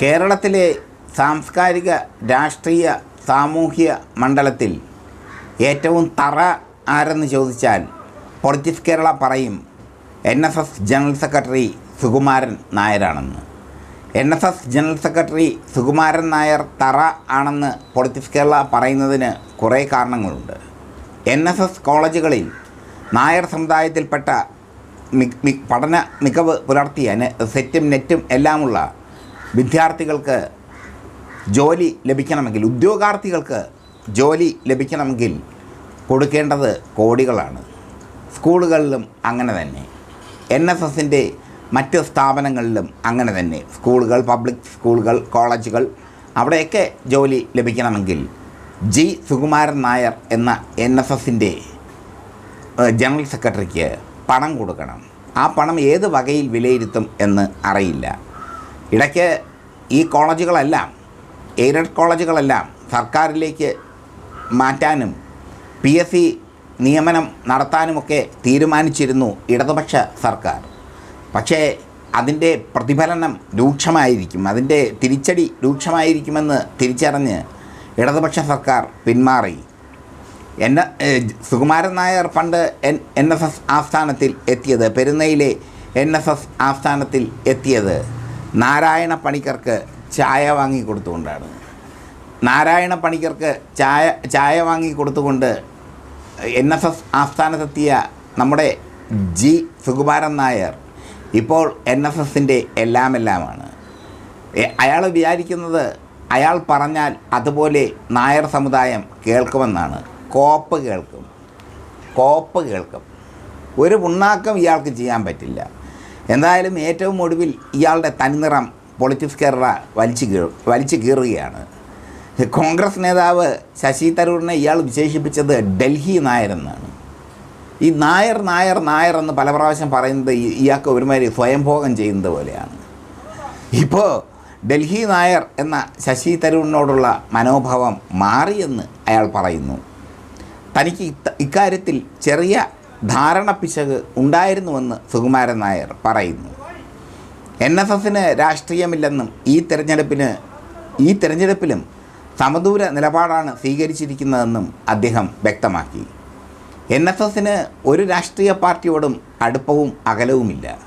കേരളത്തിലെ സാംസ്കാരിക രാഷ്ട്രീയ സാമൂഹ്യ മണ്ഡലത്തിൽ ഏറ്റവും തറ ആരെന്ന് ചോദിച്ചാൽ പൊളിറ്റിക്സ് കേരള പറയും N S S general secretary Sukumaran നായരാണെന്ന്. N S S general secretary Sukumaran Nair തറ ആണെന്ന് പൊളിറ്റിക്സ് കേരള പറയുന്നതിന് കുറേ കാരണങ്ങളുണ്ട്. എൻ എസ് എസ് കോളേജുകളിൽ നായർ സമുദായത്തിൽപ്പെട്ട പഠന മികവ് പുലർത്തിയ സെറ്റും നെറ്റും എല്ലാമുള്ള വിദ്യാർത്ഥികൾക്ക് ജോലി ലഭിക്കണമെങ്കിൽ ഉദ്യോഗാർത്ഥികൾക്ക് ജോലി ലഭിക്കണമെങ്കിൽ കൊടുക്കേണ്ടത് കോടികളാണ്. സ്കൂളുകളിലും അങ്ങനെ തന്നെ. എൻ എസ് എസിന്റെ മറ്റ് സ്ഥാപനങ്ങളിലും അങ്ങനെ തന്നെ. സ്കൂളുകൾ പബ്ലിക് സ്കൂളുകൾ കോളേജുകൾ അവിടെയൊക്കെ ജോലി ലഭിക്കണമെങ്കിൽ ജി. സുകുമാരൻ നായർ എന്ന എൻ എസ് എസിന്റെ ജനറൽ സെക്രട്ടറിക്ക് പണം കൊടുക്കണം. ആ പണം ഏത് വകയിൽ വിലയിരുത്തും എന്ന് അറിയില്ല. ഇടയ്ക്ക് ഈ കോളേജുകളെല്ലാം എയ്ഡഡ് കോളേജുകളെല്ലാം സർക്കാരിലേക്ക് മാറ്റാനും പി എസ് സി നിയമനം നടത്താനുമൊക്കെ തീരുമാനിച്ചിരുന്നു ഇടതുപക്ഷ സർക്കാർ. പക്ഷേ അതിന്റെ പ്രതിഫലനം രൂക്ഷമായിരിക്കും അതിന്റെ തിരിച്ചടി രൂക്ഷമായിരിക്കുമെന്ന് തിരിച്ചറിഞ്ഞ് ഇടതുപക്ഷ സർക്കാർ പിന്മാറി. എൻ സുകുമാരൻ നായർ പണ്ട് എൻ എൻ എസ് എസ് ആസ്ഥാനത്തിൽ എത്തിയത് പെരുന്നയിലെ എൻ എസ് എസ് ആസ്ഥാനത്തിൽ എത്തിയത്. നാരായണ പണിക്കർക്ക് ചായ വാങ്ങി കൊടുത്തുകൊണ്ടാണ്. നാരായണ പണിക്കർക്ക് ചായ ചായ വാങ്ങി കൊടുത്തുകൊണ്ട് എൻ എസ് എസ് ആസ്ഥാനത്തെത്തിയ നമ്മുടെ ജി സുകുമാരൻ നായർ ഇപ്പോൾ എൻ എസ് എസിന്റെ എല്ലാമെല്ലാമാണ്. അയാൾ വിചാരിക്കുന്നത് അയാൾ പറഞ്ഞാൽ അതുപോലെ നായർ സമുദായം കേൾക്കുമെന്നാണ്. കോപ്പ് കേൾക്കും. കോപ്പ് കേൾക്കും. ഒരു പുണ്ണാക്കം ഇയാൾക്ക് ചെയ്യാൻ പറ്റില്ല. എന്തായാലും ഏറ്റവും ഒടുവിൽ ഇയാളുടെ തനിനിറം പൊളിറ്റിക്സ് കേരള വലിച്ചു കീ വലിച്ചു കീറുകയാണ്. കോൺഗ്രസ് നേതാവ് ശശി തരൂരിനെ ഇയാൾ വിശേഷിപ്പിച്ചത് ഡൽഹി നായർ എന്നാണ്. ഈ നായർ നായർ നായർ എന്ന് പല പ്രാവശ്യം പറയുന്നത് ഇയാൾക്ക് ഒരുമാതിരി സ്വയംഭോഗം ചെയ്യുന്നത് പോലെയാണ്. ഇപ്പോൾ ഡൽഹി നായർ എന്ന ശശി തരൂരിനോടുള്ള മനോഭാവം മാറിയെന്ന് അയാൾ പറയുന്നു. തനിക്ക് ഇക്കാര്യത്തിൽ ചെറിയ ധാരണ പിശക് ഉണ്ടായിരുന്നുവെന്ന് സുകുമാരൻ നായർ പറയുന്നു. എൻ എസ് എസിന് രാഷ്ട്രീയമില്ലെന്നും ഈ തെരഞ്ഞെടുപ്പിന് ഈ തെരഞ്ഞെടുപ്പിലും സമദൂര നിലപാടാണ് സ്വീകരിച്ചിരിക്കുന്നതെന്നും അദ്ദേഹം വ്യക്തമാക്കി. എൻ എസ് എസിന് ഒരു രാഷ്ട്രീയ പാർട്ടിയോടും അടുപ്പവും അകലവുമില്ല.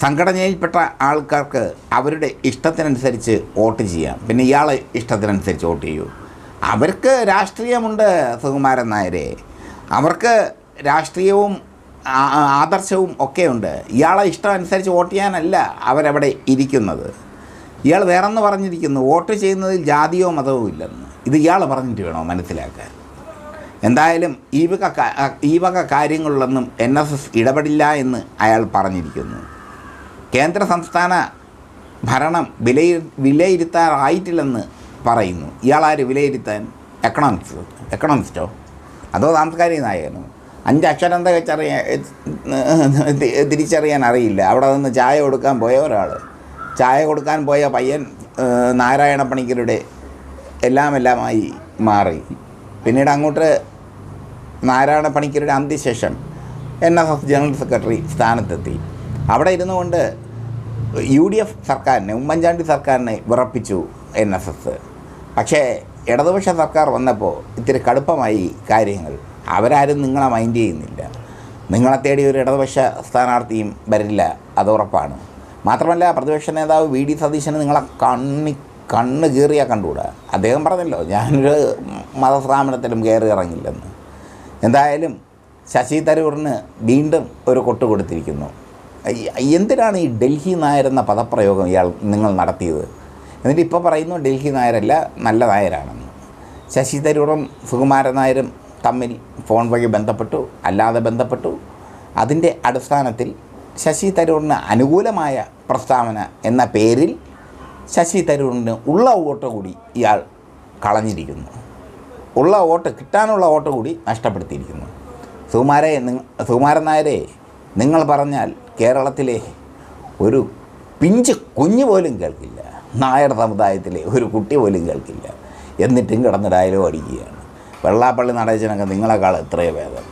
സംഘടനയിൽപ്പെട്ട ആൾക്കാർക്ക് അവരുടെ ഇഷ്ടത്തിനനുസരിച്ച് വോട്ട് ചെയ്യാം. പിന്നെ ഇയാളെ ഇഷ്ടത്തിനനുസരിച്ച് വോട്ട് ചെയ്യൂ. അവർക്ക് രാഷ്ട്രീയമുണ്ട് സുകുമാരൻ നായരെ. അവർക്ക് രാഷ്ട്രീയവും ആദർശവും ഒക്കെയുണ്ട്. ഇയാളെ ഇഷ്ടം അനുസരിച്ച് വോട്ട് ചെയ്യാനല്ല അവരവിടെ ഇരിക്കുന്നത്. ഇയാൾ വേറെന്ന് പറഞ്ഞിരിക്കുന്നു വോട്ട് ചെയ്യുന്നതിൽ ജാതിയോ മതവും ഇല്ലെന്ന്. ഇത് ഇയാൾ പറഞ്ഞിട്ട് വേണോ മനസ്സിലാക്കാൻ? എന്തായാലും ഈ വക ഈ വക കാര്യങ്ങളിലൊന്നും എൻ എസ് എസ് ഇടപെടില്ല എന്ന് അയാൾ പറഞ്ഞിരിക്കുന്നു. കേന്ദ്ര സംസ്ഥാന ഭരണം വിലയി വിലയിരുത്താറായിട്ടില്ലെന്ന് പറയുന്നു. ഇയാളാര് വിലയിരുത്താൻ? എക്കണോമിക്സ് എക്കണോമിസ്റ്റോ അതോ സാംസ്കാരിക നായകനോ? അഞ്ച് അക്ഷരം എന്താ വെച്ചറിയാൻ തി- തിരിച്ചറിയാൻ അറിയില്ല. അവിടെ നിന്ന് ചായ കൊടുക്കാൻ പോയ ഒരാൾ ചായ കൊടുക്കാൻ പോയ പയ്യൻ നാരായണ പണിക്കരുടെ എല്ലാം എല്ലാമായി മാറി. പിന്നീട് അങ്ങോട്ട് നാരായണ പണിക്കരുടെ അന്ത്യശേഷം N S S general secretary സ്ഥാനത്തെത്തി. അവിടെ ഇരുന്നു കൊണ്ട് യു ഡി എഫ് സർക്കാരിനെ ഉമ്മൻചാണ്ടി സർക്കാരിനെ വിറപ്പിച്ചു എൻ എസ് എസ്. പക്ഷേ ഇടതുപക്ഷ സർക്കാർ വന്നപ്പോൾ ഇത്തിരി കടുപ്പമായി കാര്യങ്ങൾ. അവരാരും നിങ്ങളെ മൈൻഡ് ചെയ്യുന്നില്ല. നിങ്ങളെ തേടി ഒരു ഇടതുപക്ഷ സ്ഥാനാർത്ഥിയും വരില്ല അത് ഉറപ്പാണ്. മാത്രമല്ല പ്രതിപക്ഷ നേതാവ് വി ഡി സതീശന് നിങ്ങളെ കണ്ണി കണ്ണ് കീറിയാൽ കണ്ടുകൂടാ? അദ്ദേഹം പറഞ്ഞല്ലോ ഞാനൊരു മതസ്ഥാപനത്തിലും കയറി ഇറങ്ങില്ലെന്ന്. എന്തായാലും ശശി തരൂറിന് വീണ്ടും ഒരു കൊട്ട് കൊടുത്തിരിക്കുന്നു. എന്തിനാണ് ഈ ഡൽഹി നായർ എന്ന പദപ്രയോഗം ഇയാൾ നിങ്ങൾ നടത്തിയത്? എന്നിട്ട് ഇപ്പോൾ പറയുന്നു ഡൽഹി നായരല്ല നല്ല നായരാണെന്ന്. ശശി തരൂറും സുകുമാരൻ നായരും തമ്മിൽ ഫോൺ വഴി ബന്ധപ്പെട്ടു അല്ലാതെ ബന്ധപ്പെട്ടു. അതിന്റെ അടിസ്ഥാനത്തിൽ ശശി തരൂറിന് അനുകൂലമായ പ്രസ്താവന എന്ന പേരിൽ ശശി തരൂറിന് ഉള്ള വോട്ട് കൂടി ഇയാൾ കളഞ്ഞിരിക്കുന്നു. ഉള്ള വോട്ട് കിട്ടാനുള്ള വോട്ട് കൂടി നഷ്ടപ്പെടുത്തിയിരിക്കുന്നു. സുകുമാരെ സുകുമാരൻ നായരെ നിങ്ങൾ പറഞ്ഞാൽ കേരളത്തിലെ ഒരു പിഞ്ച് കുഞ്ഞു പോലും കേൾക്കില്ല. നായർ സമുദായത്തിലെ ഒരു കുട്ടി പോലും കേൾക്കില്ല. എന്നിട്ടും കിടന്ന് ഡയലോഗ് അടിക്കുകയാണ്. വെള്ളാപ്പള്ളി നടേശനൊക്കെ നിങ്ങളെക്കാൾ എത്രയോ ഭേദം.